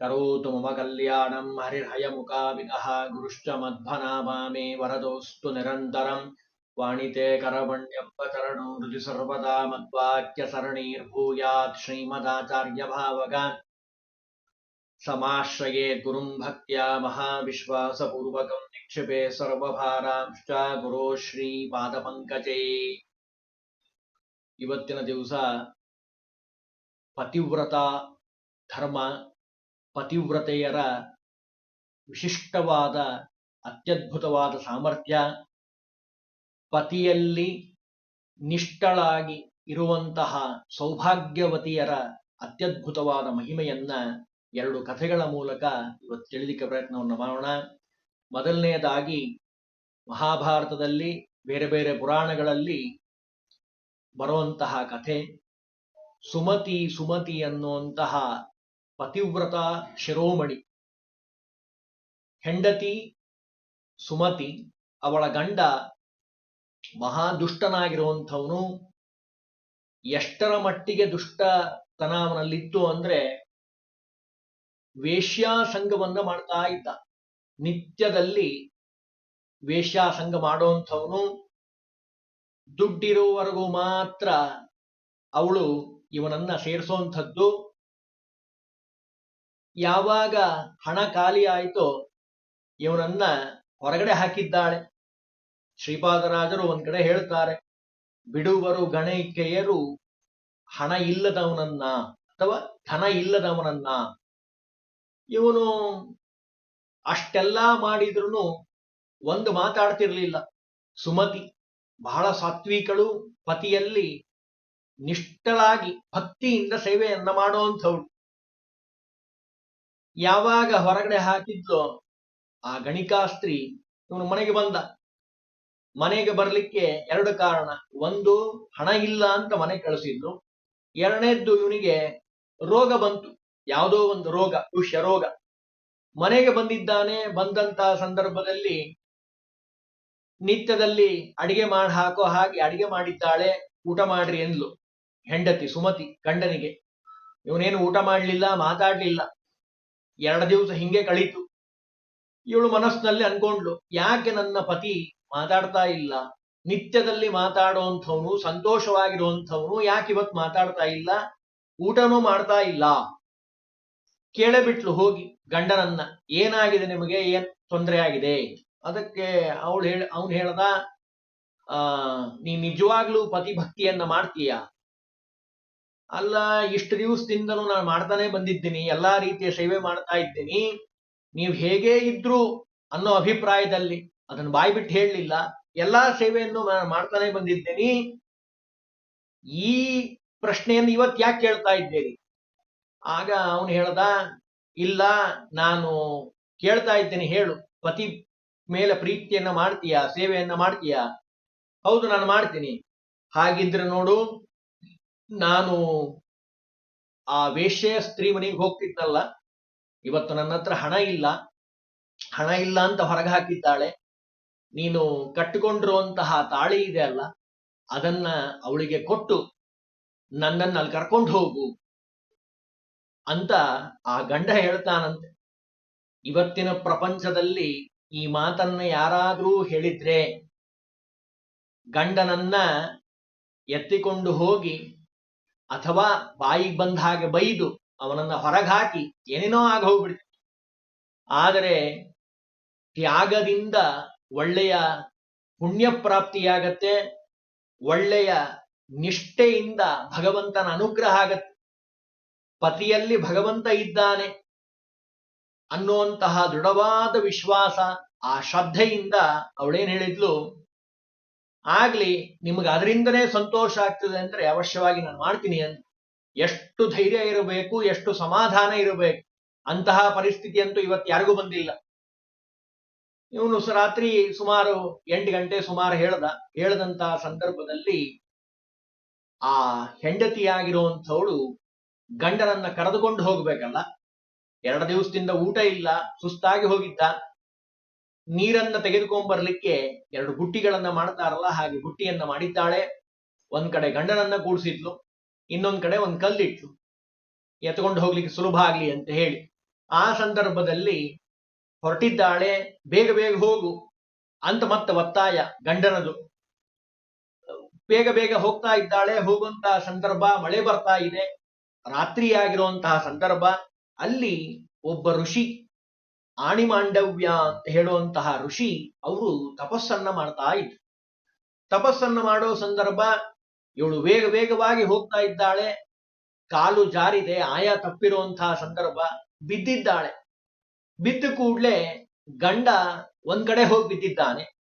करोतु मम कल्याणं हरिर्हयमुकाविनः गुरुश्च मध्वनामामे वरदोऽस्तु निरन्तरं। वाणिते करवण्यम्बचरणो हृदि सर्वदा मद्वाक्यसरणीर्भूयात् श्रीमदाचार्यभावगा। समाश्रये गुरुं भक्त्या महाविश्वासपूर्वकं निक्षिपे सर्वभारांश्च गुरो श्रीपादपङ्कजे। इवत्तिन दिवस पतिव्रता धर्म ಪತಿವ್ರತೆಯರ ವಿಶಿಷ್ಟವಾದ ಅತ್ಯದ್ಭುತವಾದ ಸಾಮರ್ಥ್ಯ, ಪತಿಯಲ್ಲಿ ನಿಷ್ಠಳಾಗಿ ಇರುವಂತಹ ಸೌಭಾಗ್ಯವತಿಯರ ಅತ್ಯದ್ಭುತವಾದ ಮಹಿಮೆಯನ್ನ ಎರಡು ಕಥೆಗಳ ಮೂಲಕ ಇವತ್ತು ತಿಳಿಲಿಕ್ಕೆ ಪ್ರಯತ್ನವನ್ನು ಮಾಡೋಣ. ಮೊದಲನೆಯದಾಗಿ, ಮಹಾಭಾರತದಲ್ಲಿ ಬೇರೆ ಬೇರೆ ಪುರಾಣಗಳಲ್ಲಿ ಬರುವಂತಹ ಕಥೆ, ಸುಮತಿ ಸುಮತಿ ಅನ್ನುವಂತಹ ಪತಿವ್ರತ ಶಿರೋಮಣಿ. ಹೆಂಡತಿ ಸುಮತಿ, ಅವಳ ಗಂಡ ಮಹಾದುಷ್ಟನಾಗಿರುವಂಥವನು ಎಷ್ಟರ ಮಟ್ಟಿಗೆ ದುಷ್ಟತನ ಅವನಲ್ಲಿತ್ತು ಅಂದ್ರೆ ವೇಶ್ಯಾಸಂಗವನ್ನ ಮಾಡ್ತಾ ಇದ್ದ. ನಿತ್ಯದಲ್ಲಿ ವೇಶ್ಯಾಸಂಗ ಮಾಡುವಂಥವನು ದುಡ್ಡಿರುವವರೆಗೂ ಮಾತ್ರ ಅವಳು ಇವನನ್ನ ಸೇರಿಸುವಂಥದ್ದು ಯಾವಾಗ ಹಣ ಖಾಲಿ ಆಯಿತೋ ಇವನನ್ನ ಹೊರಗಡೆ ಹಾಕಿದ್ದಾಳೆ. ಶ್ರೀಪಾದರಾಜರು ಒಂದ್ ಕಡೆ ಹೇಳ್ತಾರೆ, ಬಿಡುವರು ಗಣೈಕೆಯರು ಹಣ ಇಲ್ಲದವನನ್ನ ಅಥವಾ ಧನ ಇಲ್ಲದವನನ್ನ. ಇವನು ಅಷ್ಟೆಲ್ಲ ಮಾಡಿದ್ರು ಒಂದು ಮಾತಾಡ್ತಿರ್ಲಿಲ್ಲ. ಸುಮತಿ, ಬಹಳ ಸಾತ್ವಿಕಳು ಪತಿಯಲ್ಲಿ ನಿಷ್ಠಳಾಗಿ ಭಕ್ತಿಯಿಂದ ಸೇವೆಯನ್ನ ಮಾಡುವಂಥವಳು ಯಾವಾಗ ಹೊರಗಡೆ ಹಾಕಿದ್ಲೋ ಆ ಗಣಿಕಾಸ್ತ್ರಿ ಇವನು ಮನೆಗೆ ಬಂದ. ಮನೆಗೆ ಬರಲಿಕ್ಕೆ ಎರಡು ಕಾರಣ. ಒಂದು, ಹಣ ಇಲ್ಲ ಅಂತ ಮನೆ ಕಳಿಸಿದ್ರು ಎರಡನೇದ್ದು ಇವನಿಗೆ ರೋಗ ಬಂತು. ಯಾವುದೋ ಒಂದು ರೋಗ ಋಷ್ಯ ರೋಗ. ಮನೆಗೆ ಬಂದಿದ್ದಾನೆ, ಬಂದಂತ ಸಂದರ್ಭದಲ್ಲಿ ನಿತ್ಯದಲ್ಲಿ ಅಡಿಗೆ ಮಾಡಿ ಹಾಕೋ ಹಾಗೆ ಅಡಿಗೆ ಮಾಡಿದ್ದಾಳೆ, ಊಟ ಮಾಡ್ರಿ ಎಂದ್ಲು. ಹೆಂಡತಿ ಸುಮತಿ, ಗಂಡನಿಗೆ. ಇವನೇನು ಊಟ ಮಾಡ್ಲಿಲ್ಲ, ಮಾತಾಡ್ಲಿಲ್ಲ. ಎರಡು ದಿವಸ ಹಿಂಗೆ ಕಳೀತು. ಇವಳು ಮನಸ್ಸಿನಲ್ಲಿ ಅನ್ಕೊಂಡ್ಲು ಯಾಕೆ ನನ್ನ ಪತಿ ಮಾತಾಡ್ತಾ ಇಲ್ಲ? ನಿತ್ಯದಲ್ಲಿ ಮಾತಾಡುವಂಥವನು, ಸಂತೋಷವಾಗಿರುವಂಥವನು, ಯಾಕೆ ಇವತ್ತು ಮಾತಾಡ್ತಾ ಇಲ್ಲ? ಊಟನೂ ಮಾಡ್ತಾ ಇಲ್ಲ. ಕೇಳಬಿಟ್ಲು ಹೋಗಿ, ಗಂಡನನ್ನ, ಏನಾಗಿದೆ ನಿಮಗೆ? ಏನ್ ತೊಂದರೆ ಆಗಿದೆ? ಅದಕ್ಕೆ ಅವಳು ಹೇಳ, ಅವನು ಹೇಳ್ದ, ಆ, ನೀ ನಿಜವಾಗ್ಲೂ ಪತಿ ಭಕ್ತಿಯನ್ನ ಮಾಡ್ತೀಯ? ಅಲ್ಲ, ಇಷ್ಟು ದಿವಸದಿಂದಲೂ ನಾನು ಮಾಡ್ತಾನೆ ಬಂದಿದ್ದೀನಿ, ಎಲ್ಲಾ ರೀತಿಯ ಸೇವೆ ಮಾಡ್ತಾ ಇದ್ದೀನಿ. ನೀವು ಹೇಗೆ ಇದ್ರು ಅನ್ನೋ ಅಭಿಪ್ರಾಯದಲ್ಲಿ ಅದನ್ನು ಬಾಯಿ ಬಿಟ್ಟು ಹೇಳಲಿಲ್ಲ. ಎಲ್ಲಾ ಸೇವೆಯನ್ನು ನಾನು ಮಾಡ್ತಾನೆ ಬಂದಿದ್ದೀನಿ. ಈ ಪ್ರಶ್ನೆಯನ್ನು ಇವತ್ತು ಯಾಕೆ ಕೇಳ್ತಾ ಇದ್ದೀರಿ? ಆಗ ಅವನು ಹೇಳ್ದ, ಇಲ್ಲ, ನಾನು ಕೇಳ್ತಾ ಇದ್ದೇನೆ, ಹೇಳು. ಪತಿ ಮೇಲೆ ಪ್ರೀತಿಯನ್ನ ಮಾಡ್ತೀಯಾ, ಸೇವೆಯನ್ನ ಮಾಡ್ತೀಯಾ? ಹೌದು, ನಾನು ಮಾಡ್ತೀನಿ. ಹಾಗಿದ್ರೆ ನೋಡು ನಾನು ಆ ವೇಷ್ಯ ಸ್ತ್ರೀ ಮನೆಗೆ ಹೋಗ್ತಿದ್ದಲ್ಲ ಇವತ್ತು ನನ್ನ ಹತ್ರ ಹಣ ಇಲ್ಲ. ಹಣ ಇಲ್ಲ ಅಂತ ಹೊರಗೆ ಹಾಕಿದ್ದಾಳೆ ನೀನು ಕಟ್ಟಿಕೊಂಡಿರುವಂತಹ ತಾಳಿ ಇದೆ ಅಲ್ಲ, ಅದನ್ನ ಅವಳಿಗೆ ಕೊಟ್ಟು ನನ್ನನ್ನು ಅಲ್ಲಿ ಕರ್ಕೊಂಡು ಹೋಗು ಅಂತ ಆ ಗಂಡ ಹೇಳ್ತಾನಂತೆ. ಇವತ್ತಿನ ಪ್ರಪಂಚದಲ್ಲಿ ಈ ಮಾತನ್ನ ಯಾರಾದ್ರೂ ಹೇಳಿದ್ರೆ ಗಂಡನನ್ನ ಎತ್ತಿಕೊಂಡು ಹೋಗಿ ಅಥವಾ ಬಾಯಿಗೆ ಬಂದ ಹಾಗೆ ಬೈದು ಅವನನ್ನ ಹೊರಗಾಕಿ ಏನೇನೋ ಆಗ ಹೋಗ್ಬಿಡ್ತು. ಆದರೆ ತ್ಯಾಗದಿಂದ ಒಳ್ಳೆಯ ಪುಣ್ಯ ಪ್ರಾಪ್ತಿಯಾಗತ್ತೆ, ಒಳ್ಳೆಯ ನಿಷ್ಠೆಯಿಂದ ಭಗವಂತನ ಅನುಗ್ರಹ ಆಗತ್ತೆ. ಪತಿಯಲ್ಲಿ ಭಗವಂತ ಇದ್ದಾನೆ ಅನ್ನುವಂತಹ ದೃಢವಾದ ವಿಶ್ವಾಸ ಆ ಶ್ರದ್ಧೆಯಿಂದ ಅವಳೇನ್ ಹೇಳಿದ್ಲು? ಆಗ್ಲಿ, ನಿಮ್ಗೆ ಅದರಿಂದನೇ ಸಂತೋಷ ಆಗ್ತದೆ ಅಂದ್ರೆ ಅವಶ್ಯವಾಗಿ ನಾನು ಮಾಡ್ತೀನಿ ಅಂತ ಎಷ್ಟು ಧೈರ್ಯ ಇರಬೇಕು, ಎಷ್ಟು ಸಮಾಧಾನ ಇರಬೇಕು, ಅಂತಹ ಪರಿಸ್ಥಿತಿ ಅಂತೂ ಇವತ್ತು ಯಾರಿಗೂ ಬಂದಿಲ್ಲ. ಇವನು ರಾತ್ರಿ ಸುಮಾರು ಎಂಟು ಗಂಟೆ ಸುಮಾರು ಹೇಳ್ದ ಹೇಳದಂತಹ ಸಂದರ್ಭದಲ್ಲಿ ಆ ಹೆಂಡತಿಯಾಗಿರುವಂಥವಳು ಗಂಡನನ್ನ ಕರೆದುಕೊಂಡು ಹೋಗ್ಬೇಕಲ್ಲ. ಎರಡು ದಿವಸದಿಂದ ಊಟ ಇಲ್ಲ, ಸುಸ್ತಾಗಿ ಹೋಗಿದ್ದ. ನೀರನ್ನ ತೆಗೆದುಕೊಂಡ್ ಬರ್ಲಿಕ್ಕೆ ಎರಡು ಬುಟ್ಟಿಗಳನ್ನ ಮಾಡ್ತಾರಲ್ಲ, ಹಾಗೆ ಬುಟ್ಟಿಯನ್ನ ಮಾಡಿದ್ದಾಳೆ. ಒಂದ್ ಕಡೆ ಗಂಡನನ್ನ ಕೂಡಿಸಿದ್ಲು, ಇನ್ನೊಂದ್ ಕಡೆ ಒಂದ್ ಕಲ್ಲಿಟ್ಲು. ಎತ್ಕೊಂಡು ಹೋಗ್ಲಿಕ್ಕೆ ಸುಲಭ ಆಗ್ಲಿ ಅಂತ ಹೇಳಿ. ಆ ಸಂದರ್ಭದಲ್ಲಿ ಹೊರಟಿದ್ದಾಳೆ, ಬೇಗ ಬೇಗ ಹೋಗು ಅಂತ ಮತ್ತೆ ಒತ್ತಾಯ ಗಂಡನದು. ಬೇಗ ಬೇಗ ಹೋಗ್ತಾ ಇದ್ದಾಳೆ ಹೋಗುವಂತಹ ಸಂದರ್ಭ, ಮಳೆ ಬರ್ತಾ ಇದೆ. ರಾತ್ರಿ ಆಗಿರುವಂತಹ ಸಂದರ್ಭ, ಅಲ್ಲಿ ಒಬ್ಬ ಋಷಿ ಆಣಿಮಾಂಡವ್ಯ ಅಂತ ಹೇಳುವಂತಹ ಋಷಿ ಅವರು ತಪಸ್ಸನ್ನ ಮಾಡ್ತಾ ಇದ್ರು. ತಪಸ್ಸನ್ನ ಮಾಡೋ ಸಂದರ್ಭ ಇವಳು ವೇಗ ವೇಗವಾಗಿ ಹೋಗ್ತಾ ಇದ್ದಾಳೆ. ಕಾಲು ಜಾರಿದೆ, ಆಯ ತಪ್ಪಿರುವಂತಹ ಸಂದರ್ಭ ಬಿದ್ದಿದ್ದಾಳೆ. ಬಿದ್ದ ಕೂಡ್ಲೆ ಗಂಡ ಒಂದ್ ಕಡೆ ಹೋಗಿ ಬಿದ್ದಿದ್ದಾನೆ.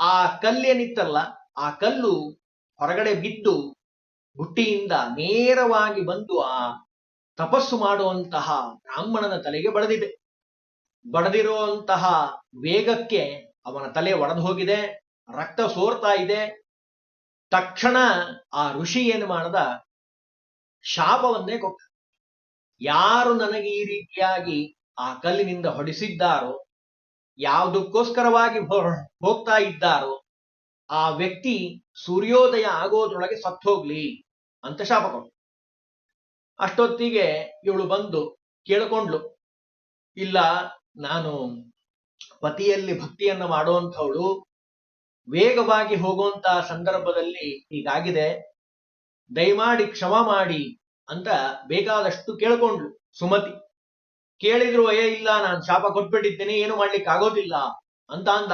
ಆ ಕಲ್ಲೇನಿತ್ತಲ್ಲ ಆ ಕಲ್ಲು ಹೊರಗಡೆ ಬಿದ್ದು ಬುಟ್ಟಿಯಿಂದ ನೇರವಾಗಿ ಬಂದು ಆ ತಪಸ್ಸು ಮಾಡುವಂತಹ ಬ್ರಾಹ್ಮಣನ ತಲೆಗೆ ಬಡದಿದೆ. ಬಡದಿರುವಂತಹ ವೇಗಕ್ಕೆ ಅವನ ತಲೆ ಒಡೆದು ಹೋಗಿದೆ, ರಕ್ತ ಸೋರ್ತಾ ಇದೆ. ತಕ್ಷಣ ಆ ಋಷಿ ಏನು ಮಾಡದ? ಶಾಪವನ್ನೇ ಕೊಟ್ಟ. ಯಾರು ನನಗೆ ಈ ರೀತಿಯಾಗಿ ಆ ಕಲ್ಲಿನಿಂದ ಹೊಡಿಸಿದ್ದಾರೋ, ಯಾವುದಕ್ಕೋಸ್ಕರವಾಗಿ ಹೋಗ್ತಾ ಇದ್ದಾರೋ, ಆ ವ್ಯಕ್ತಿ ಸೂರ್ಯೋದಯ ಆಗೋದ್ರೊಳಗೆ ಸತ್ತು ಹೋಗ್ಲಿ ಅಂತ ಶಾಪ ಕೊಟ್ಟ. ಅಷ್ಟೊತ್ತಿಗೆ ಇವಳು ಬಂದು ಕೇಳಿಕೊಂಡ್ಲು ಇಲ್ಲ ನಾನು ಪತಿಯಲ್ಲಿ ಭಕ್ತಿಯನ್ನ ಮಾಡುವಂಥವಳು, ವೇಗವಾಗಿ ಹೋಗುವಂತಹ ಸಂದರ್ಭದಲ್ಲಿ ಹೀಗಾಗಿದೆ. ದಯಮಾಡಿ ಕ್ಷಮ ಮಾಡಿ ಅಂತ ಬೇಕಾದಷ್ಟು ಕೇಳ್ಕೊಂಡ್ಲು ಸುಮತಿ. ಕೇಳಿದ್ರು ಏ ಇಲ್ಲ, ನಾನು ಶಾಪ ಕೊಟ್ಬಿಟ್ಟಿದ್ದೇನೆ, ಏನು ಮಾಡ್ಲಿಕ್ಕೆ ಆಗೋದಿಲ್ಲ ಅಂತ ಅಂದ.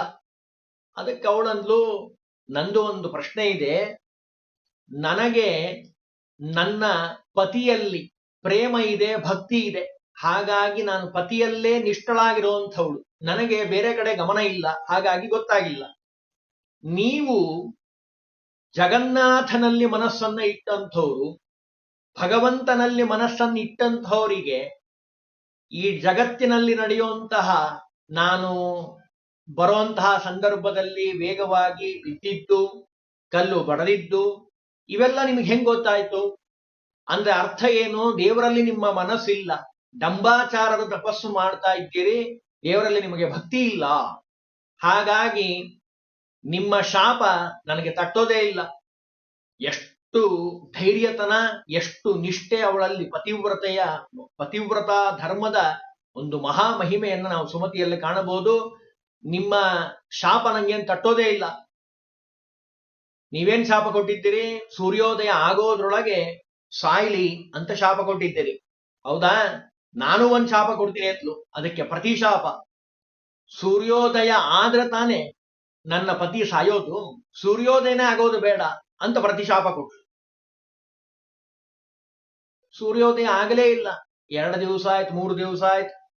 ಅದಕ್ಕೆ ಅವಳಂದ್ಲು, ನಂದು ಒಂದು ಪ್ರಶ್ನೆ ಇದೆ. ನನಗೆ ನನ್ನ ಪತಿಯಲ್ಲಿ ಪ್ರೇಮ ಇದೆ, ಭಕ್ತಿ ಇದೆ. ಹಾಗಾಗಿ ನಾನು ಪತಿಯಲ್ಲೇ ನಿಷ್ಠಳಾಗಿರುವಂಥವಳು. ನನಗೆ ಬೇರೆ ಕಡೆ ಗಮನ ಇಲ್ಲ, ಹಾಗಾಗಿ ಗೊತ್ತಾಗಿಲ್ಲ. ನೀವು ಜಗನ್ನಾಥನಲ್ಲಿ ಮನಸ್ಸನ್ನ ಇಟ್ಟಂಥವ್ರು, ಭಗವಂತನಲ್ಲಿ ಮನಸ್ಸನ್ನ ಇಟ್ಟಂಥವರಿಗೆ ಈ ಜಗತ್ತಿನಲ್ಲಿ ನಡೆಯುವಂತಹ ನಾನು ಬರುವಂತಹ ಸಂದರ್ಭದಲ್ಲಿ ವೇಗವಾಗಿ ಬಿದ್ದಿದ್ದು, ಕಲ್ಲು ಬಡದಿದ್ದು, ಇವೆಲ್ಲ ನಿಮಗೆ ಹೆಂಗ್ ಗೊತ್ತಾಯ್ತು? ಅಂದ್ರೆ ಅರ್ಥ ಏನು? ದೇವರಲ್ಲಿ ನಿಮ್ಮ ಮನಸ್ಸಿಲ್ಲ. ಡಂಬಾಚಾರದ ತಪಸ್ಸು ಮಾಡ್ತಾ ಇದ್ದೀರಿ, ದೇವರಲ್ಲಿ ನಿಮಗೆ ಭಕ್ತಿ ಇಲ್ಲ. ಹಾಗಾಗಿ ನಿಮ್ಮ ಶಾಪ ನನಗೆ ತಟ್ಟೋದೇ ಇಲ್ಲ. ಎಷ್ಟು ಧೈರ್ಯತನ, ಎಷ್ಟು ನಿಷ್ಠೆ ಅವಳಲ್ಲಿ ಪತಿವ್ರತೆಯ, ಪತಿವ್ರತ ಧರ್ಮದ ಒಂದು ಮಹಾ ಮಹಿಮೆಯನ್ನ ನಾವು ಸುಮತಿಯಲ್ಲಿ ಕಾಣಬಹುದು. ನಿಮ್ಮ ಶಾಪ ನಂಗೇನ್ ತಟ್ಟೋದೇ ಇಲ್ಲ. ನೀವೇನ್ ಶಾಪ ಕೊಟ್ಟಿದ್ದೀರಿ? ಸೂರ್ಯೋದಯ ಆಗೋದ್ರೊಳಗೆ ಸಾಯ್ಲಿ ಅಂತ ಶಾಪ ಕೊಟ್ಟಿದ್ದೀರಿ. ಹೌದಾ? ನಾನು ಒಂದು ಶಾಪ ಕೊಡ್ತೀನಿ ಅಂತಲೂ ಅದಕ್ಕೆ ಪ್ರತಿಶಾಪ ಸೂರ್ಯೋದಯ ಆದ್ರೆ ತಾನೇ ನನ್ನ ಪತಿ ಸಾಯೋದು. ಸೂರ್ಯೋದಯನೇ ಆಗೋದು ಬೇಡ ಅಂತ ಪ್ರತಿಶಾಪ ಕೊಟ್ರು. ಸೂರ್ಯೋದಯ ಆಗಲೇ ಇಲ್ಲ. ಎರಡು ದಿವಸ ಆಯ್ತು, ಮೂರು ದಿವಸ ಆಯ್ತು.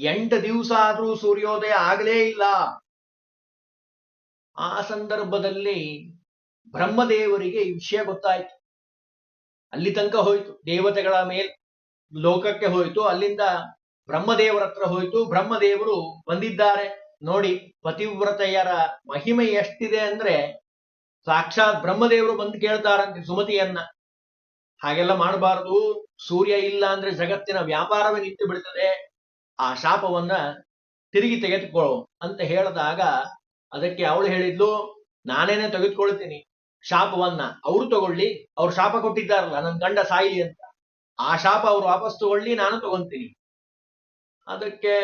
ಎಂಟು ದಿವಸ ಆದ್ರೂ ಸೂರ್ಯೋದಯ ಆಗಲೇ ಇಲ್ಲ. ಆ ಸಂದರ್ಭದಲ್ಲಿ ಬ್ರಹ್ಮದೇವರಿಗೆ ಈ ವಿಷಯ ಗೊತ್ತಾಯ್ತು. ಅಲ್ಲಿ ತನಕ ಹೋಯ್ತು. ದೇವತೆಗಳ ಮೇಲ್ ಲೋಕಕ್ಕೆ ಹೋಯ್ತು, ಅಲ್ಲಿಂದ ಬ್ರಹ್ಮದೇವರ ಹತ್ರ ಹೋಯ್ತು. ಬ್ರಹ್ಮದೇವರು ಬಂದಿದ್ದಾರೆ. ನೋಡಿ, ಪತಿವ್ರತೆಯರ ಮಹಿಮೆ ಎಷ್ಟಿದೆ ಅಂದ್ರೆ ಸಾಕ್ಷಾತ್ ಬ್ರಹ್ಮದೇವರು ಬಂದು ಕೇಳ್ತಾರಂತೆ ಸುಮತಿಯನ್ನ. ಹಾಗೆಲ್ಲ ಮಾಡಬಾರದು. ಸೂರ್ಯ ಇಲ್ಲ ಅಂದ್ರೆ ಜಗತ್ತಿನ ವ್ಯಾಪಾರವೇ ನಿಂತು ಬಿಡ್ತದೆ. ಆ ಶಾಪವನ್ನ ತಿರುಗಿ ತೆಗೆದುಕೊಳ್ಳು ಅಂತ ಹೇಳಿದಾಗ ಅದಕ್ಕೆ ಅವಳು ಹೇಳಿದ್ಲು, ನಾನೇನೆ ತೆಗೆದುಕೊಳ್ತೀನಿ ಶಾಪವನ್ನ. ಅವರು ತಗೊಳ್ಳಿ. ಅವ್ರು ಶಾಪ ಕೊಟ್ಟಿದ್ದಾರಲ್ಲ, ನನ್ ಗಂಡ ಸಾಯಿಲಿ ಅಂತ. ಆ ಶಾಪ ಅವ್ರು ವಾಪಸ್ ತಗೊಳ್ಳಿ, ನಾನು ತಗೊಂತೀನಿ. ಅದಕ್ಕೆ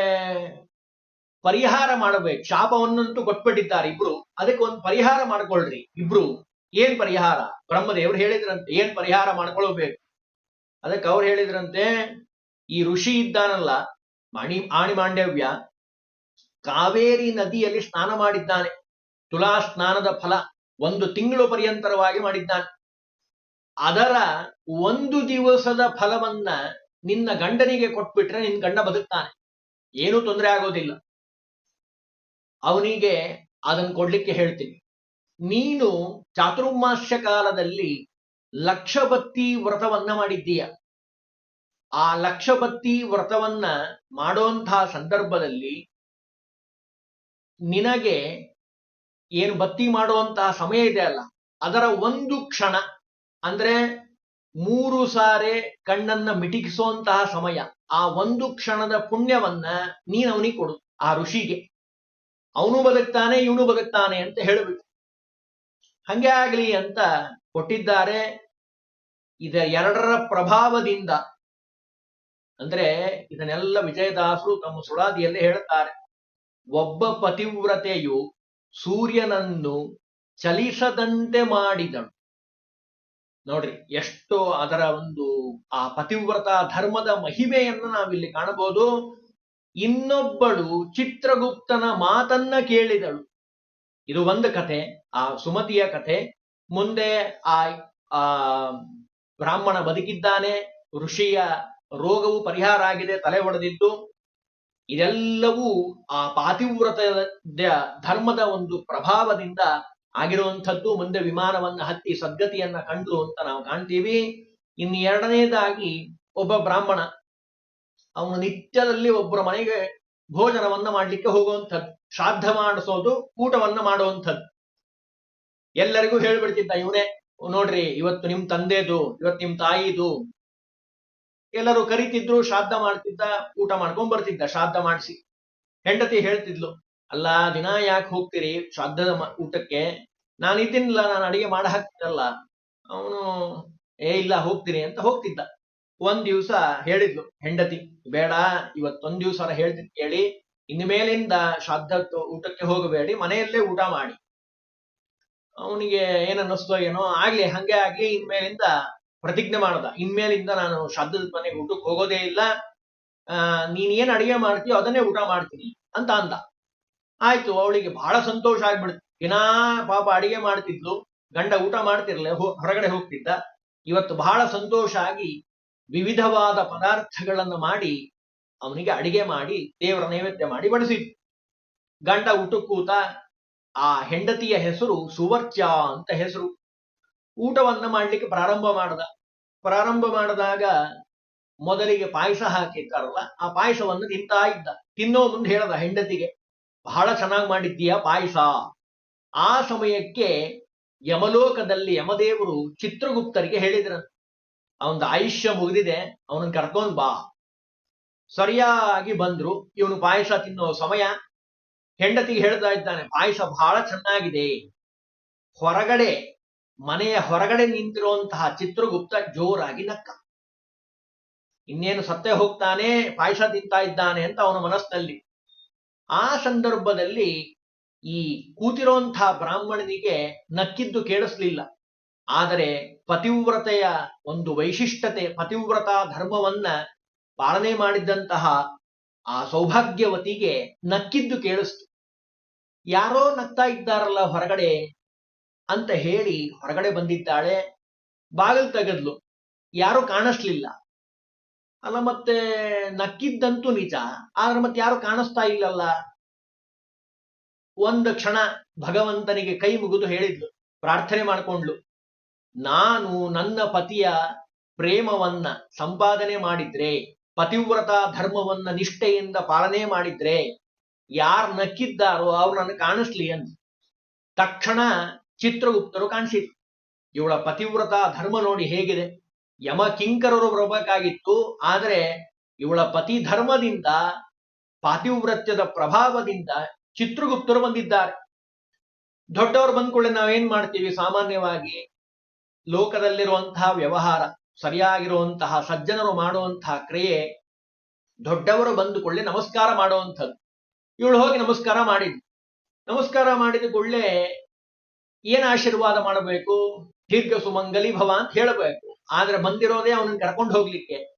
ಪರಿಹಾರ ಮಾಡಬೇಕು. ಶಾಪವನ್ನಂತೂ ಕೊಟ್ಬಿಟ್ಟಿದ್ದಾರೆ ಇಬ್ರು. ಅದಕ್ಕೆ ಒಂದು ಪರಿಹಾರ ಮಾಡ್ಕೊಳ್ರಿ ಇಬ್ರು. ಏನ್ ಪರಿಹಾರ? ಬ್ರಹ್ಮದೇವ್ರು ಹೇಳಿದ್ರಂತೆ, ಏನ್ ಪರಿಹಾರ ಮಾಡ್ಕೊಳ್ಬೇಕು? ಅದಕ್ಕೆ ಅವ್ರು ಹೇಳಿದ್ರಂತೆ, ಈ ಋಷಿ ಇದ್ದಾನಲ್ಲ, ಮಣಿ ಮಾಂಡವ್ಯ ಕಾವೇರಿ ನದಿಯಲ್ಲಿ ಸ್ನಾನ ಮಾಡಿದ್ದಾನೆ. ತುಲಾ ಸ್ನಾನದ ಫಲ ಒಂದು ತಿಂಗಳು ಪರ್ಯಂತರವಾಗಿ ಮಾಡಿದ್ದಾನೆ. ಅದರ ಒಂದು ದಿವಸದ ಫಲವನ್ನ ನಿನ್ನ ಗಂಡನಿಗೆ ಕೊಟ್ಬಿಟ್ರೆ ನಿನ್ ಗಂಡ ಬದುಕ್ತಾನೆ. ಏನೂ ತೊಂದರೆ ಆಗೋದಿಲ್ಲ. ಅವನಿಗೆ ಅದನ್ನು ಕೊಡ್ಲಿಕ್ಕೆ ಹೇಳ್ತೀನಿ. ನೀನು ಚಾತುರ್ಮಾಸ್ಯ ಕಾಲದಲ್ಲಿ ಲಕ್ಷಬತ್ತಿ ವ್ರತವನ್ನ ಮಾಡಿದ್ದೀಯ. ಆ ಲಕ್ಷಬತ್ತಿ ವ್ರತವನ್ನ ಮಾಡುವಂತಹ ಸಂದರ್ಭದಲ್ಲಿ ನಿನಗೆ ಏನು ಬತ್ತಿ ಮಾಡುವಂತಹ ಸಮಯ ಇದೆ ಅಲ್ಲ? ಅದರ ಒಂದು ಕ್ಷಣ. ಅಂದ್ರೆ ಮೂರು ಸಾರೆ ಕಣ್ಣನ್ನ ಮಿಟಿಕಿಸುವಂತಹ ಸಮಯ. ಆ ಒಂದು ಕ್ಷಣದ ಪುಣ್ಯವನ್ನ ನೀನ್ ಅವನಿಗೆ ಕೊಡು, ಆ ಋಷಿಗೆ. ಅವನು ಬದುಕ್ತಾನೆ, ಇವನು ಬದುಕ್ತಾನೆ ಅಂತ ಹೇಳಬೇಕು. ಹಂಗೆ ಆಗ್ಲಿ ಅಂತ ಕೊಟ್ಟಿದ್ದಾರೆ. ಇದ ಎರಡರ ಪ್ರಭಾವದಿಂದ, ಅಂದ್ರೆ ಇದನ್ನೆಲ್ಲ ವಿಜಯದಾಸರು ತಮ್ಮ ಸುಳಾದಿಯಲ್ಲಿ ಹೇಳುತ್ತಾರೆ. ಒಬ್ಬ ಪತಿವ್ರತೆಯು ಸೂರ್ಯನನ್ನು ಚಲಿಸದಂತೆ ಮಾಡಿದಳು ನೋಡ್ರಿ, ಎಷ್ಟು ಅದರ ಒಂದು, ಆ ಪತಿವ್ರತ ಧರ್ಮದ ಮಹಿಮೆಯನ್ನು ನಾವಿಲ್ಲಿ ಕಾಣಬಹುದು. ಇನ್ನೊಬ್ಬಳು ಚಿತ್ರಗುಪ್ತನ ಮಾತನ್ನ ಕೇಳಿದಳು. ಇದು ಒಂದು ಕಥೆ, ಆ ಸುಮತಿಯ ಕಥೆ. ಮುಂದೆ ಆ ಆ ಬ್ರಾಹ್ಮಣ ಬದುಕಿದ್ದಾನೆ, ಋಷಿಯ ರೋಗವು ಪರಿಹಾರ ಆಗಿದೆ, ತಲೆ ಒಡೆದಿದ್ದು. ಇದೆಲ್ಲವೂ ಆ ಪಾತಿವ್ರತ ಧರ್ಮದ ಒಂದು ಪ್ರಭಾವದಿಂದ ಆಗಿರುವಂಥದ್ದು ಮುಂದೆ ವಿಮಾನವನ್ನ ಹತ್ತಿ ಸದ್ಗತಿಯನ್ನ ಕಂಡು ಅಂತ ನಾವು ಕಾಣ್ತೀವಿ. ಇನ್ನು ಎರಡನೇದಾಗಿ ಒಬ್ಬ ಬ್ರಾಹ್ಮಣ, ಅವನು ನಿತ್ಯದಲ್ಲಿ ಒಬ್ಬರ ಮನೆಗೆ ಭೋಜನವನ್ನ ಮಾಡ್ಲಿಕ್ಕೆ ಹೋಗುವಂಥದ್ದು, ಶ್ರಾದ್ದ ಮಾಡಿಸೋದು, ಊಟವನ್ನ ಮಾಡುವಂಥದ್ದು. ಎಲ್ಲರಿಗೂ ಹೇಳ್ಬಿಡ್ತಿದ್ದ ಇವನೇ, ನೋಡ್ರಿ ಇವತ್ತು ನಿಮ್ ತಂದೆದು, ಇವತ್ತು ನಿಮ್ ತಾಯಿದು. ಎಲ್ಲರೂ ಕರಿತಿದ್ರು, ಶ್ರಾದ್ದ ಮಾಡ್ತಿದ್ದ, ಊಟ ಮಾಡ್ಕೊಂಡ್ ಬರ್ತಿದ್ದ, ಶ್ರಾದ್ದ ಮಾಡಿಸಿ. ಹೆಂಡತಿ ಹೇಳ್ತಿದ್ಲು, ಅಲ್ಲ ದಿನ ಯಾಕೆ ಹೋಗ್ತೀರಿ? ಶ್ರಾದ್ದದ ಮ- ಊಟಕ್ಕೆ ನಾನು ಇದ್ದೀನಿಲ್ಲ, ನಾನು ಅಡಿಗೆ ಮಾಡ ಹಾಕ್ತಿದ್ದಲ್ಲ ಅವನು, ಏ, ಇಲ್ಲ, ಹೋಗ್ತೀನಿ ಅಂತ ಹೋಗ್ತಿದ್ದ. ಒಂದ್ ದಿವ್ಸ ಹೇಳಿದ್ಲು, ಹೆಂಡತಿ, ಬೇಡ, ಇವತ್ತೊಂದ್ ದಿವ್ಸ ಹೇಳ್ತಿದ್ ಕೇಳಿ ಇನ್ನು ಮೇಲಿಂದ ಶ್ರಾದ್ದ ಊಟಕ್ಕೆ ಹೋಗಬೇಡಿ, ಮನೆಯಲ್ಲೇ ಊಟ ಮಾಡಿ. ಅವನಿಗೆ ಏನನ್ನಿಸ್ತೋ ಏನೋ ಆಗ್ಲಿ, ಹಂಗೆ ಆಗ್ಲಿ, ಇನ್ಮೇಲಿಂದ ಪ್ರತಿಜ್ಞೆ ಮಾಡ್ದ. ಇನ್ಮೇಲಿಂದ ನಾನು ಶ್ರಾದ್ದದ ಮನೆಗೆ ಊಟಕ್ಕೆ ಹೋಗೋದೇ ಇಲ್ಲ. ಆ, ನೀನ್ ಏನ್ ಅಡಿಗೆ ಮಾಡ್ತೀಯೋ ಅದನ್ನೇ ಊಟ ಮಾಡ್ತೀನಿ ಅಂತ ಅಂದ. ಆಯ್ತು, ಅವಳಿಗೆ ಬಹಳ ಸಂತೋಷ ಆಗ್ಬಿಡ್ತು. ದಿನಾ ಪಾಪ ಅಡಿಗೆ ಮಾಡ್ತಿದ್ಲು, ಗಂಡ ಊಟ ಮಾಡ್ತಿರ್ಲಿಲ್ಲ, ಹೊ- ಹೊರಗಡೆ ಹೋಗ್ತಿದ್ದ. ಇವತ್ತು ಬಹಳ ಸಂತೋಷ ಆಗಿ ವಿವಿಧವಾದ ಪದಾರ್ಥಗಳನ್ನು ಮಾಡಿ, ಅವನಿಗೆ ಅಡಿಗೆ ಮಾಡಿ, ದೇವರ ನೈವೇದ್ಯ ಮಾಡಿ ಬಡಿಸಿದ್ರು ಗಂಡ ಊಟಕ್ಕೂತ ಕೂತ ಆ ಹೆಂಡತಿಯ ಹೆಸರು ಸುವರ್ಚ ಅಂತ ಹೆಸರು. ಊಟವನ್ನ ಮಾಡ್ಲಿಕ್ಕೆ ಪ್ರಾರಂಭ ಮಾಡದ. ಪ್ರಾರಂಭ ಮಾಡಿದಾಗ ಮೊದಲಿಗೆ ಪಾಯಸ ಹಾಕಿರ್ತಾರಲ್ಲ, ಆ ಪಾಯಸವನ್ನು ತಿಂತಾ ಇದ್ದ. ತಿನ್ನೋ ಮುಂದೆ ಹೇಳದ ಹೆಂಡತಿಗೆ, ಬಹಳ ಚೆನ್ನಾಗಿ ಮಾಡಿದ್ದೀಯ ಪಾಯಸ? ಆ ಸಮಯಕ್ಕೆ ಯಮಲೋಕದಲ್ಲಿ ಯಮದೇವರು ಚಿತ್ರಗುಪ್ತರಿಗೆ ಹೇಳಿದ್ರ. ಅವನ ಆಯುಷ್ಯ ಮುಗಿದಿದೆ, ಅವನನ್ನ ಕರ್ಕೊಂಡ್ ಬಾ. ಸರಿಯಾಗಿ ಬಂದ್ರು. ಇವನು ಪಾಯಸ ತಿನ್ನೋ ಸಮಯ. ಹೆಂಡತಿಗೆ ಹೇಳ್ತಾ ಇದ್ದಾನೆ, ಪಾಯಸ ಬಹಳ ಚೆನ್ನಾಗಿದೆ. ಹೊರಗಡೆ, ಮನೆಯ ಹೊರಗಡೆ ನಿಂತಿರುವಂತಹ ಚಿತ್ರಗುಪ್ತ ಜೋರಾಗಿ ನಕ್ಕ. ಇನ್ನೇನು ಸತ್ತೇ ಹೋಗ್ತಾನೆ, ಪಾಯಸ ತಿಂತಾ ಇದ್ದಾನೆ ಅಂತ ಅವನ ಮನಸ್ಸಿನಲ್ಲಿ ಆ ಸಂದರ್ಭದಲ್ಲಿ ಈ ಕೂತಿರುವಂತಹ ಬ್ರಾಹ್ಮಣನಿಗೆ ನಕ್ಕಿದ್ದು ಕೇಳಿಸ್ಲಿಲ್ಲ. ಆದರೆ ಪತಿವ್ರತೆಯ ಒಂದು ವೈಶಿಷ್ಟ್ಯತೆ, ಪತಿವ್ರತ ಧರ್ಮವನ್ನ ಪಾಲನೆ ಮಾಡಿದ್ದಂತಹ ಆ ಸೌಭಾಗ್ಯವತಿಗೆ ನಕ್ಕಿದ್ದು ಕೇಳಿಸ್ತು. ಯಾರೋ ನಗ್ತಾ ಇದ್ದಾರಲ್ಲ ಹೊರಗಡೆ ಅಂತ ಹೇಳಿ ಹೊರಗಡೆ ಬಂದಿದ್ದಾಳೆ. ಬಾಗಿಲು ತೆಗೆದ್ಲು. ಯಾರು ಕಾಣಿಸ್ಲಿಲ್ಲ. ಅಲ್ಲ ಮತ್ತೆ ನಕ್ಕಿದ್ದಂತೂ ನಿಜ, ಆದ್ರೆ ಮತ್ತೆ ಯಾರು ಕಾಣಿಸ್ತಾ ಇಲ್ಲಲ್ಲ. ಒಂದು ಕ್ಷಣ ಭಗವಂತನಿಗೆ ಕೈ ಮುಗಿದು ಹೇಳಿದ್ಲು, ಪ್ರಾರ್ಥನೆ ಮಾಡಿಕೊಂಡ್ಲು ನಾನು ನನ್ನ ಪತಿಯ ಪ್ರೇಮವನ್ನ ಸಂಪಾದನೆ ಮಾಡಿದ್ರೆ, ಪತಿವ್ರತ ಧರ್ಮವನ್ನ ನಿಷ್ಠೆಯಿಂದ ಪಾಲನೆ ಮಾಡಿದ್ರೆ, ಯಾರು ನಕ್ಕಿದ್ದಾರೋ ಅವ್ರು ನನಗೆ ಕಾಣಿಸ್ಲಿ ಅಂತ ತಕ್ಷಣ ಚಿತ್ರಗುಪ್ತರು ಕಾಣಿಸಿದ್ರು. ಇವಳ ಪತಿವ್ರತ ಧರ್ಮ ನೋಡಿ ಹೇಗಿದೆ. ಯಮ ಕಿಂಕರರು ಬರಬೇಕಾಗಿತ್ತು, ಆದರೆ ಇವಳ ಪತಿ ಧರ್ಮದಿಂದ, ಪಾತಿವ್ರತ್ಯದ ಪ್ರಭಾವದಿಂದ ಚಿತ್ರಗುಪ್ತರು ಬಂದಿದ್ದಾರೆ. ದೊಡ್ಡವರು ಬಂದ್ಕೊಳ್ಳೆ ನಾವೇನ್ ಮಾಡ್ತೀವಿ? ಸಾಮಾನ್ಯವಾಗಿ ಲೋಕದಲ್ಲಿರುವಂತಹ ವ್ಯವಹಾರ, ಸರಿಯಾಗಿರುವಂತಹ, ಸಜ್ಜನರು ಮಾಡುವಂತಹ ಕ್ರಿಯೆ ದೊಡ್ಡವರು ಬಂದುಕೊಳ್ಳೆ ನಮಸ್ಕಾರ ಮಾಡುವಂಥದ್ದು. ಇವಳು ಹೋಗಿ ನಮಸ್ಕಾರ ಮಾಡಿದ್ವಿ ನಮಸ್ಕಾರ ಮಾಡಿದ ಕೂಡಲೇ ಏನ್ ಆಶೀರ್ವಾದ ಮಾಡಬೇಕು? ದೀರ್ಘ ಸುಮಂಗಲಿ ಭವ ಅಂತ ಹೇಳಬೇಕು. ಆದ್ರೆ ಬಂದಿರೋದೇ ಅವನನ್ನು ಕರ್ಕೊಂಡು ಹೋಗ್ಲಿಕ್ಕೆ.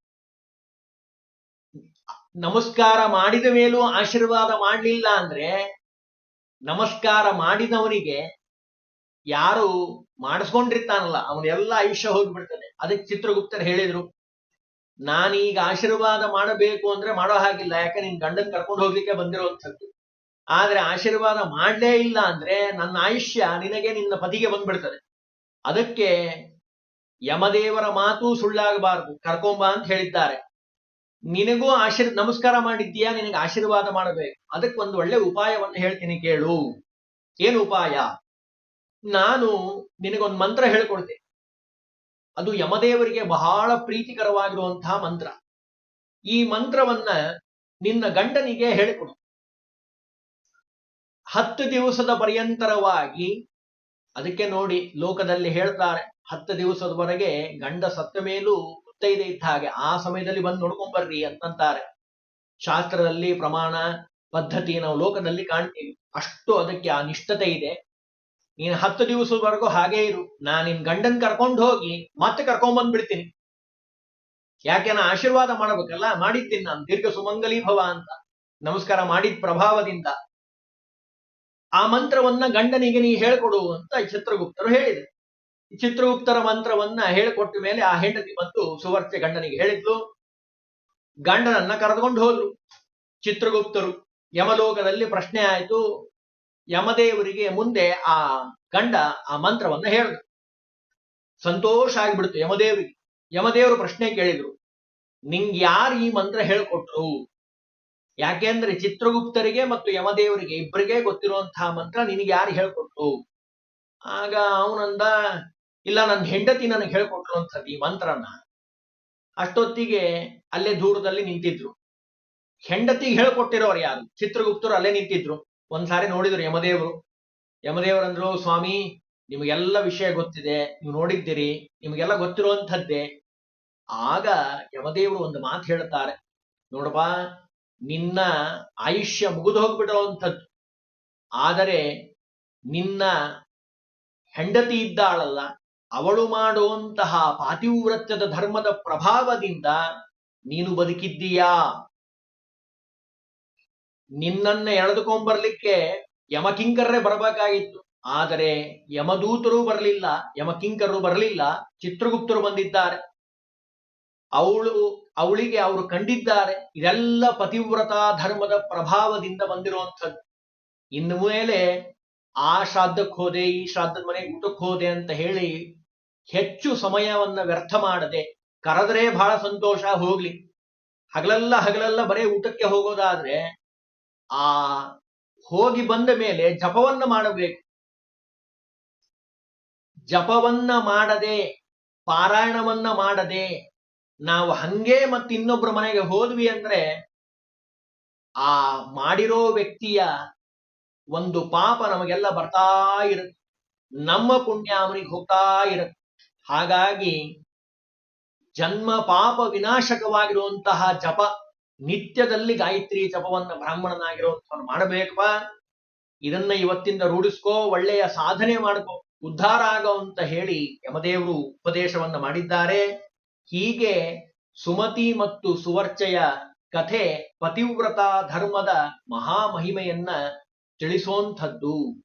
ನಮಸ್ಕಾರ ಮಾಡಿದ ಮೇಲೂ ಆಶೀರ್ವಾದ ಮಾಡಲಿಲ್ಲ ಅಂದ್ರೆ ನಮಸ್ಕಾರ ಮಾಡಿದವನಿಗೆ ಯಾರು ಮಾಡಿಸ್ಕೊಂಡಿರ್ತಾನಲ್ಲ, ಅವನೆಲ್ಲ ಆಯುಷ್ಯ ಹೋಗ್ಬಿಡ್ತದೆ. ಅದಕ್ಕೆ ಚಿತ್ರಗುಪ್ತರು ಹೇಳಿದ್ರು, ನಾನೀಗ ಆಶೀರ್ವಾದ ಮಾಡಬೇಕು ಅಂದ್ರೆ ಮಾಡೋ ಹಾಗಿಲ್ಲ, ಯಾಕೆ ನಿನ್ ಗಂಡನ್ ಕರ್ಕೊಂಡು ಹೋಗ್ಲಿಕ್ಕೆ ಬಂದಿರುವಂಥದ್ದು ಆದ್ರೆ ಆಶೀರ್ವಾದ ಮಾಡ್ಲೇ ಇಲ್ಲ ಅಂದ್ರೆ ನನ್ನ ಆಯುಷ್ಯ ನಿನಗೆ ನಿನ್ನ ಪತಿಗೆ ಬಂದ್ಬಿಡ್ತದೆ. ಅದಕ್ಕೆ ಯಮದೇವರ ಮಾತು ಸುಳ್ಳಾಗಬಾರದು, ಕರ್ಕೊಂಬ ಅಂತ ಹೇಳಿದ್ದಾರೆ. ನಿನಗೂ ಆಶೀರ್, ನಮಸ್ಕಾರ ಮಾಡಿದ್ದೀಯಾ? ನಿನಗೆ ಆಶೀರ್ವಾದ ಮಾಡಬೇಕು. ಅದಕ್ಕೆ ಒಂದು ಒಳ್ಳೆ ಉಪಾಯವನ್ನು ಹೇಳ್ತೀನಿ ಕೇಳು. ಏನು ಉಪಾಯ? ನಾನು ನಿನಗೊಂದು ಮಂತ್ರ ಹೇಳ್ಕೊಡ್ತೇನೆ ಅದು ಯಮದೇವರಿಗೆ ಬಹಳ ಪ್ರೀತಿಕರವಾಗಿರುವಂತಹ ಮಂತ್ರ. ಈ ಮಂತ್ರವನ್ನ ನಿನ್ನ ಗಂಡನಿಗೆ ಹೇಳಿಕೊಡು. ಹತ್ತು ದಿವಸದ ಪರ್ಯಂತರವಾಗಿ, ಅದಕ್ಕೆ ನೋಡಿ ಲೋಕದಲ್ಲಿ ಹೇಳ್ತಾರೆ, ಹತ್ತು ದಿವಸದವರೆಗೆ ಗಂಡ ಸತ್ತ ಮೇಲೂ ಮುತ್ತೈದೆ ಇದ್ದ ಹಾಗೆ ಆ ಸಮಯದಲ್ಲಿ ಬಂದು ನೋಡ್ಕೊಂಡ್ ಬರ್ರಿ ಅಂತಂತಾರೆ. ಶಾಸ್ತ್ರದಲ್ಲಿ ಪ್ರಮಾಣ ಪದ್ಧತಿ ನಾವು ಲೋಕದಲ್ಲಿ ಕಾಣ್ತೀವಿ. ಅಷ್ಟು ಅದಕ್ಕೆ ಆ ನಿಷ್ಠತೆ ಇದೆ. ನೀನು ಹತ್ತು ದಿವಸದವರೆಗೂ ಹಾಗೇ ಇರು. ನಾನು ನಿನ್ ಗಂಡನ್ ಕರ್ಕೊಂಡು ಹೋಗಿ ಮತ್ತೆ ಕರ್ಕೊಂಡ್ ಬಂದ್ಬಿಡ್ತೀನಿ. ಯಾಕೆ ನಾ ಆಶೀರ್ವಾದ ಮಾಡಬೇಕಲ್ಲ? ಮಾಡಿದ್ದೀನಿ ನಾನು. ದೀರ್ಘ ಸುಮಂಗಲಿ ಭವ ಅಂತ. ನಮಸ್ಕಾರ ಮಾಡಿದ ಪ್ರಭಾವದಿಂದ. ಆ ಮಂತ್ರವನ್ನ ಗಂಡನಿಗೆ ನೀ ಹೇಳ್ಕೊಡು ಅಂತ ಚಿತ್ರಗುಪ್ತರು ಹೇಳಿದ್ರು. ಚಿತ್ರಗುಪ್ತರ ಮಂತ್ರವನ್ನ ಹೇಳಿಕೊಟ್ಟ ಮೇಲೆ ಆ ಹೆಂಡತಿ ಬಂದು ಸುವರ್ಚೆ ಗಂಡನಿಗೆ ಹೇಳಿದ್ಲು. ಗಂಡನನ್ನ ಕರೆದುಕೊಂಡು ಹೋದ್ರು. ಚಿತ್ರಗುಪ್ತರು ಯಮಲೋಕದಲ್ಲಿ ಪ್ರಶ್ನೆ ಆಯಿತು. ಯಮದೇವರಿಗೆ ಮುಂದೆ ಆ ಗಂಡ ಆ ಮಂತ್ರವನ್ನ ಹೇಳಿದ್ರು ಸಂತೋಷ ಆಗಿಬಿಡ್ತು ಯಮದೇವರಿಗೆ. ಯಮದೇವರು ಪ್ರಶ್ನೆ ಕೇಳಿದ್ರು. ನಿಂಗ್ ಯಾರು ಈ ಮಂತ್ರ ಹೇಳ್ಕೊಟ್ರು? ಯಾಕೆಂದ್ರೆ ಚಿತ್ರಗುಪ್ತರಿಗೆ ಮತ್ತು ಯಮದೇವರಿಗೆ ಇಬ್ಬರಿಗೆ ಗೊತ್ತಿರುವಂತಹ ಮಂತ್ರ ನಿನಗೆ ಯಾರು ಹೇಳ್ಕೊಟ್ರು? ಆಗ ಅವನಂದ ಇಲ್ಲ ನನ್ನ ಹೆಂಡತಿ ನನಗೆ ಅಂತದ್ದು ಈ ಮಂತ್ರನ, ಅಷ್ಟೊತ್ತಿಗೆ ಅಲ್ಲೇ ದೂರದಲ್ಲಿ ನಿಂತಿದ್ರು. ಹೆಂಡತಿಗೆ ಹೇಳ್ಕೊಟ್ಟಿರೋರು ಯಾರು? ಚಿತ್ರಗುಪ್ತರು ಅಲ್ಲೇ ನಿಂತಿದ್ರು. ಒಂದ್ಸಾರಿ ನೋಡಿದ್ರು ಯಮದೇವರು. ಯಮದೇವರಂದ್ರು ಸ್ವಾಮಿ, ನಿಮಗೆಲ್ಲ ವಿಷಯ ಗೊತ್ತಿದೆ, ನೀವು ನೋಡಿದ್ದೀರಿ, ನಿಮಗೆಲ್ಲ ಗೊತ್ತಿರುವಂಥದ್ದೇ. ಆಗ ಯಮದೇವರು ಒಂದು ಮಾತು ಹೇಳ್ತಾರೆ. ನೋಡಪ್ಪ, ನಿನ್ನ ಆಯುಷ್ಯ ಮುಗಿದು ಹೋಗ್ಬಿಡುವಂಥದ್ದು ಆದರೆ ನಿನ್ನ ಹೆಂಡತಿ ಇದ್ದಾಳಲ್ಲ ಅವಳು ಮಾಡುವಂತಹ ಪಾತಿವ್ರತ್ಯದ ಧರ್ಮದ ಪ್ರಭಾವದಿಂದ ನೀನು ಬದುಕಿದ್ದೀಯಾ? ನಿನ್ನನ್ನ ಎಳೆದುಕೊಂಡ್ಬರ್ಲಿಕ್ಕೆ ಯಮಕಿಂಕರ್ರೆ ಬರಬೇಕಾಗಿತ್ತು. ಆದರೆ ಯಮದೂತರು ಬರಲಿಲ್ಲ ಯಮಕಿಂಕರರು ಬರಲಿಲ್ಲ, ಚಿತ್ರಗುಪ್ತರು ಬಂದಿದ್ದಾರೆ. ಅವಳು, ಅವಳಿಗೆ ಅವರು ಕಂಡಿದ್ದಾರೆ, ಇದೆಲ್ಲ ಪತಿವ್ರತಾ ಧರ್ಮದ ಪ್ರಭಾವದಿಂದ ಬಂದಿರುವಂಥದ್ದು. ಇನ್ನು ಮೇಲೆ ಆ ಶ್ರಾದ್ದಕ್ಕೆ ಹೋದೆ ಈ ಶ್ರಾದ್ದದ ಮನೆಗೆ ಊಟಕ್ಕೆ ಹೋದೆ ಅಂತ ಹೇಳಿ ಹೆಚ್ಚು ಸಮಯವನ್ನ ವ್ಯರ್ಥ ಮಾಡದೆ ಕರೆದರೆ ಬಹಳ ಸಂತೋಷ, ಹೋಗ್ಲಿ. ಹಗಲೆಲ್ಲ ಹಗಲೆಲ್ಲ ಬರೇ ಊಟಕ್ಕೆ ಹೋಗೋದಾದ್ರೆ ಆ ಹೋಗಿ ಬಂದ ಮೇಲೆ ಜಪವನ್ನ ಮಾಡಬೇಕು. ಜಪವನ್ನ ಮಾಡದೆ, ಪಾರಾಯಣವನ್ನ ಮಾಡದೆ, ನಾವು ಹಂಗೆ ಮತ್ತೆ ಇನ್ನೊಬ್ಬರ ಮನೆಗೆ ಹೋದ್ವಿ ಅಂದ್ರೆ ಆ ಮಾಡಿರೋ ವ್ಯಕ್ತಿಯ ಒಂದು ಪಾಪ ನಮಗೆಲ್ಲ ಬರ್ತಾ ಇರುತ್ತೆ. ನಮ್ಮ ಪುಣ್ಯ ಅವನಿಗೆ ಹೋಗ್ತಾ ಇರುತ್ತೆ. ಹಾಗಾಗಿ ಜನ್ಮ ಪಾಪ ವಿನಾಶಕವಾಗಿರುವಂತಹ ಜಪ ನಿತ್ಯದಲ್ಲಿ ಗಾಯತ್ರಿ ಜಪವನ್ನು ಬ್ರಾಹ್ಮಣನಾಗಿರುವಂಥವ್ನು ಮಾಡಬೇಕಪ್ಪ. ಇದನ್ನ ಇವತ್ತಿಂದ ರೂಢಿಸ್ಕೋ, ಒಳ್ಳೆಯ ಸಾಧನೆ ಮಾಡ್ಕೋ, ಉದ್ಧಾರ ಆಗೋ ಅಂತ ಹೇಳಿ ಯಮದೇವರು ಉಪದೇಶವನ್ನ ಮಾಡಿದ್ದಾರೆ. ಹೀಗೆ ಸುಮತಿ ಮತ್ತು ಸುವರ್ಚೆಯ ಕಥೆ ಪತಿವ್ರತ ಧರ್ಮದ ಮಹಾಮಹಿಮೆಯನ್ನ ತಿಳಿಸೋಂಥದ್ದು.